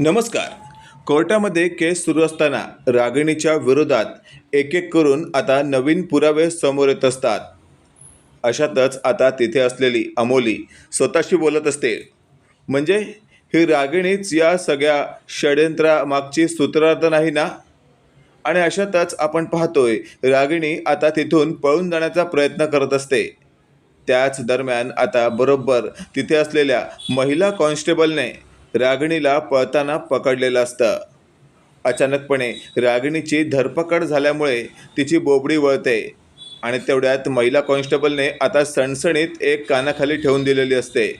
नमस्कार. कोर्टामध्ये केस सुरू असताना रागिणीच्या विरोधात एक एक करून आता नवीन पुरावे समोर येत असतात. अशातच आता तिथे असलेली अमोली स्वतःशी बोलत असते. म्हणजे ही रागिणीच या सगळ्या षडयंत्रामागची सूत्रार्थ नाही ना? आणि अशातच आपण पाहतोय रागिणी आता तिथून पळून जाण्याचा प्रयत्न करत असते. त्याच दरम्यान आता बरोबर तिथे असलेल्या महिला कॉन्स्टेबलने रागिणीला पळताना पकडलेलं असतं. अचानकपणे रागिणीची धरपकड झाल्यामुळे तिची बोबडी वळते आणि तेवढ्यात महिला कॉन्स्टेबलने आता सणसणीत एक कानाखाली ठेवून दिलेली असते.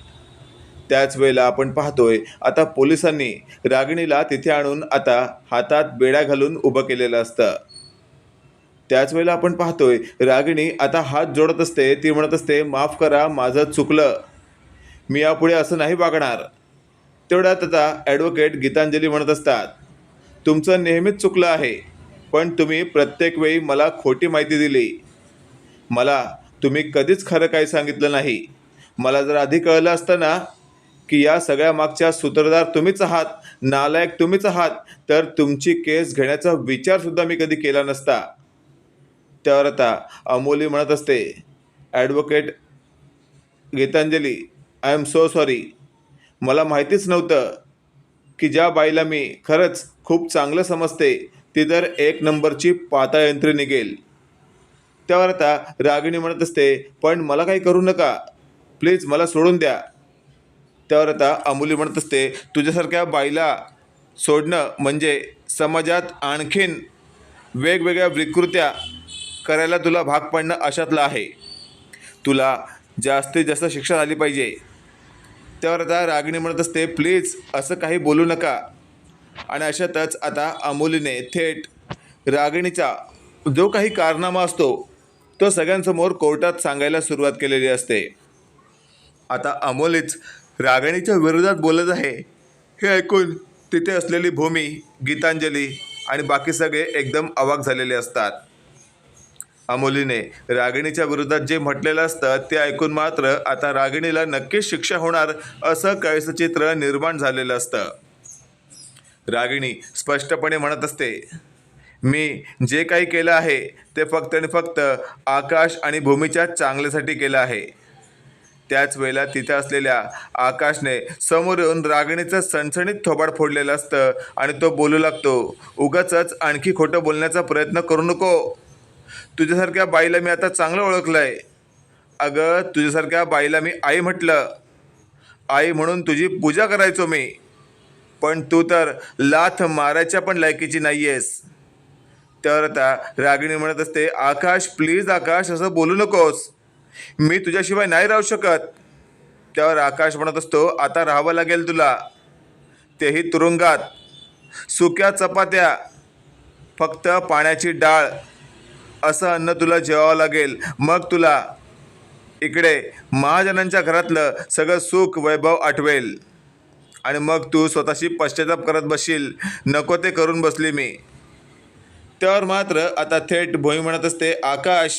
त्याच वेळेला आपण पाहतोय आता पोलिसांनी रागिणीला तिथे आणून आता हातात बेड्या घालून उभं केलेलं असतं. त्याच वेळेला आपण पाहतोय रागिणी आता हात जोडत असते ती म्हणत असते माफ करा माझं चुकलं. मी यापुढे असं नाही वागणार. तेवढ्यात आता ॲडव्होकेट गीतांजली म्हणत असतात तुमचं नेहमीच चुकलं आहे पण तुम्ही प्रत्येक वेळी मला खोटी माहिती दिली. मला तुम्ही कधीच खरं काही सांगितलं नाही. मला जर आधी कळलं असतं ना की या सगळ्या मागच्या सूत्रधार तुम्हीच आहात नालायक तुम्हीच आहात तर तुमची केस घेण्याचा विचारसुद्धा मी कधी केला नसता. त्यावर आता अमोली म्हणत असते advocate Gitanjali I am so sorry मला माहितीच नव्हतं की ज्या बाईला मी खरंच खूप चांगलं समजते ती तर एक नंबरची पातायंत्री निघेल. त्यावर आता रागिणी म्हणत असते पण मला काही करू नका. प्लीज मला सोडून द्या. त्यावर आता अमुली म्हणत असते तुझ्यासारख्या बाईला सोडणं म्हणजे समाजात आणखीन वेगवेगळ्या विकृत्या करायला तुला भाग पडणं अशातलं आहे. तुला जास्तीत जास्त शिक्षा झाली पाहिजे. त्यावर आता रागिणी म्हणत असते प्लीज असं काही बोलू नका. आणि अशातच आता अमोलीने थेट रागिणीचा जो काही कारनामा असतो तो सगळ्यांसमोर कोर्टात सांगायला सुरुवात केलेली असते. आता अमोलीच रागिणीच्या विरोधात बोलत आहे हे ऐकून तिथे असलेली भूमी गीतांजली आणि बाकी सगळे एकदम अवाक झालेले असतात. अमोलीने रागिणीच्या विरोधात जे म्हटलेलं असतं ते ऐकून मात्र आता रागिणीला नक्कीच शिक्षा होणार असं काहीसं चित्र निर्माण झालेलं असतं. रागिणी स्पष्टपणे म्हणत असते मी जे काही केलं आहे ते फक्त आणि फक्त आकाश आणि भूमीच्या चांगल्यासाठी केलं आहे. त्याच वेळेला तिथे असलेल्या आकाशने समोर येऊन रागिणीचं सणसणीत थोबाड फोडलेलं असतं आणि तो बोलू लागतो उगाच आणखी खोटं बोलण्याचा प्रयत्न करू नको. तुझ्यासारख्या बाईला मी आता चांगलं ओळखलं आहे अगं तुझ्यासारख्या बाईला मी आई म्हटलं. आई म्हणून तुझी पूजा करायचो मी. पण तू तर लाथ मारायच्या पण लायकीची नाही आहेस तर आता रागिणी म्हणत असते आकाश प्लीज आकाश असं बोलू नकोस. मी तुझ्याशिवाय नाही राहू शकत. त्यावर आकाश म्हणत असतो आता राहावं लागेल तुला. तेही तुरुंगात. सुक्या चपात्या. फक्त पाण्याची डाळ. असं अन्न तुला जेवावं लागेल. मग तुला इकडे महाजनांच्या घरातलं सगळं सुख वैभव आठवेल. आणि मग तू स्वतःशी पश्चाताप करत बसशील. नको ते करून बसली मी. त्यावर मात्र आता थेट भोई म्हणत असते आकाश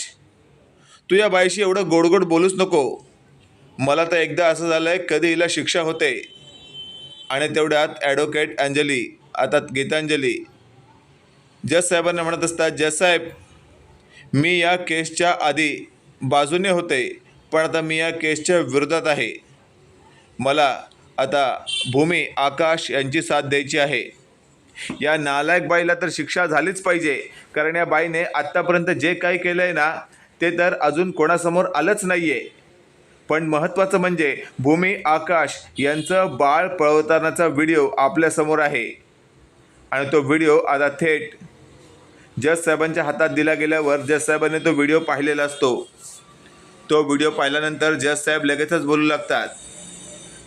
तू या बाईशी एवढं गोडगोड बोलूच नको. मला तर एकदा असं झालं आहे कधी हिला शिक्षा होते. आणि तेवढ्यात ॲडव्होकेट अंजली आता गीतांजली. जज साहेबांना म्हणत असतात जज साहेब मी या केसच्या आधी बाजूने होते पण आता मी या केसच्या विरोधात आहे. मला आता भूमी आकाश यांची साथ द्यायची आहे. या नालायक बाईला तर शिक्षा झालीच पाहिजे कारण या बाईने आत्तापर्यंत जे काही केलं आहे ना ते तर अजून कोणासमोर आलंच नाही आहे पण महत्त्वाचं म्हणजे भूमी आकाश यांचं बाळ पळवतानाचा व्हिडिओ आपल्यासमोर आहे. आणि तो व्हिडिओ आता थेट जज साहेबांच्या हातात दिला गेल्यावर जज साहेबांनी तो व्हिडिओ पाहिलेला असतो. तो व्हिडिओ पाहिल्यानंतर जज साहेब लगेचच बोलू लागतात.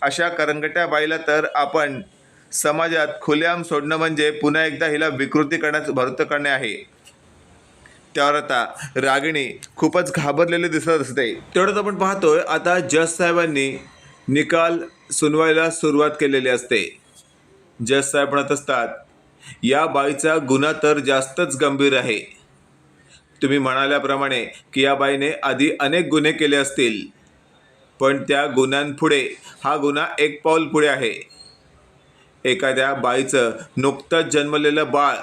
अशा करंगट्या बाईला तर आपण समाजात खुलेआम सोडणं म्हणजे पुन्हा एकदा हिला विकृती करण्याचं भरत करणे आहे. त्यावर आता रागिणी खूपच घाबरलेली दिसत असते. तेवढंच आपण पाहतोय आता जज साहेबांनी निकाल सुनवायला सुरुवात केलेली असते. जज साहेब म्हणत असतात या बाईचा गुन्हा तर जास्तच गंभीर आहे. तुम्ही म्हणाल्याप्रमाणे की या बाईने आधी अनेक गुन्हे केले असतील. पण त्या गुन्ह्यांपुढे हा गुन्हा एक पाऊल पुढे आहे. एखाद्या बाईचं नुकतंच जन्मलेलं बाळ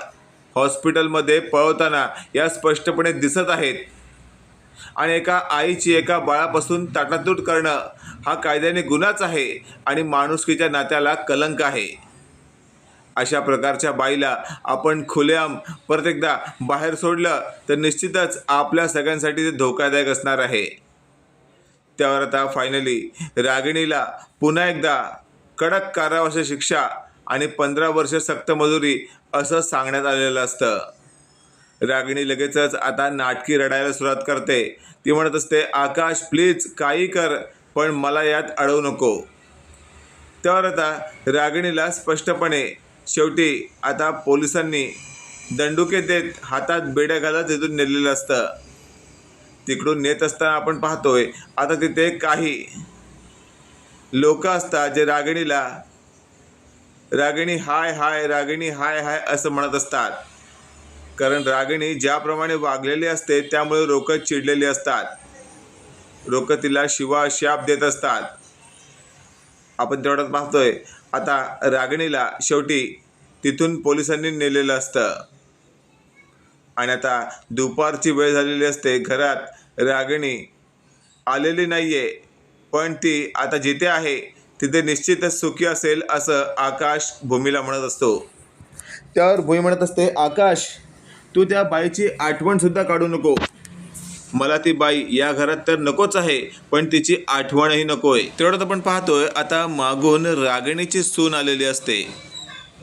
हॉस्पिटलमध्ये पळवताना या स्पष्टपणे दिसत आहेत. आणि एका आईची एका बाळापासून ताटातूट करणं हा कायद्याने गुन्हाच आहे आणि माणुसकीच्या नात्याला कलंक आहे. अशा प्रकारच्या बाईला आपण खुलेआम परत एकदा बाहेर सोडलं तर निश्चितच आपल्या सगळ्यांसाठी ते धोकादायक असणार आहे. त्यावर आता फायनली रागिणीला पुन्हा एकदा कडक कारावास शिक्षा आणि पंधरा वर्ष सक्त मजुरी असं सांगण्यात आलेलं असतं. रागिणी लगेचच आता नाटकी रडायला सुरुवात करते. ती म्हणत असते आकाश प्लीज काही कर पण मला यात अडवू नको. त्यावर आता रागिणीला स्पष्टपणे शेवटी आता पोलिसांनी दंडुके देत हातात बेड्या घालत तिथून नेलेलं असतं. तिकडून नेत असताना आपण पाहतोय आता तिथे काही लोक असतात जे रागिणीला रागिणी हाय हाय रागिणी हाय हाय असं म्हणत असतात. कारण रागिणी ज्याप्रमाणे वागलेली असते त्यामुळे लोक चिडलेली असतात. लोक तिला शिवा शाप देत असतात. आपण तेवढ्यात पाहतोय. आता रागिणीला शेवटी तिथून पोलिसांनी नेलेलं असतं. आणि आता दुपारची वेळ झालेली असते. घरात रागिणी आलेली नाही आहे पण ती आता जिथे आहे तिथे निश्चितच सुखी असेल असं आकाश भूमीला म्हणत असतो. त्यावर भूमी म्हणत असते आकाश तू त्या बाईची आठवण सुद्धा काढू नको. मला ती बाई या घरात तर नकोच आहे पण तिची आठवणही नकोय. तेवढ्यात आपण पाहतोय आता मागून रागिणीची सून आलेली असते.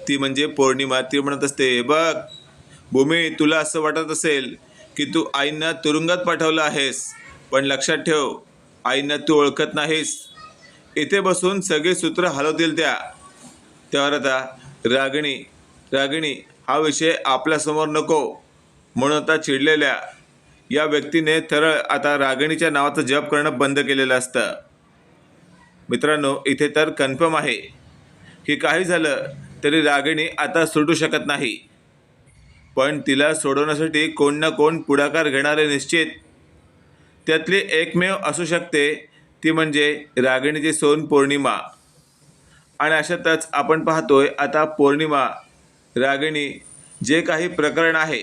ती म्हणजे पौर्णिमा ती म्हणत असते बघ भूमी तुला असं वाटत असेल की तू आईंना तुरुंगात पाठवलं आहेस पण लक्षात ठेव आईंना तू ओळखत नाहीस. इथे बसून सगळे सूत्र हलवतील त्या. त्यावर आता रागिणी रागिणी हा विषय आपल्यासमोर नको. म्हणून आता चिडलेल्या या व्यक्तीने थरळ आता रागिणीच्या नावाचं जप करणं बंद केलेलं असतं. मित्रांनो इथे तर कन्फर्म आहे की काही झालं तरी रागिणी आता सुटू शकत नाही. पण तिला सोडवण्यासाठी कोण ना कोण पुढाकार घेणारे निश्चित. त्यातली एकमेव असू शकते ती म्हणजे रागिणीची सोन पौर्णिमा. आणि अशातच आपण पाहतोय आता पौर्णिमा रागिणी जे काही प्रकरण आहे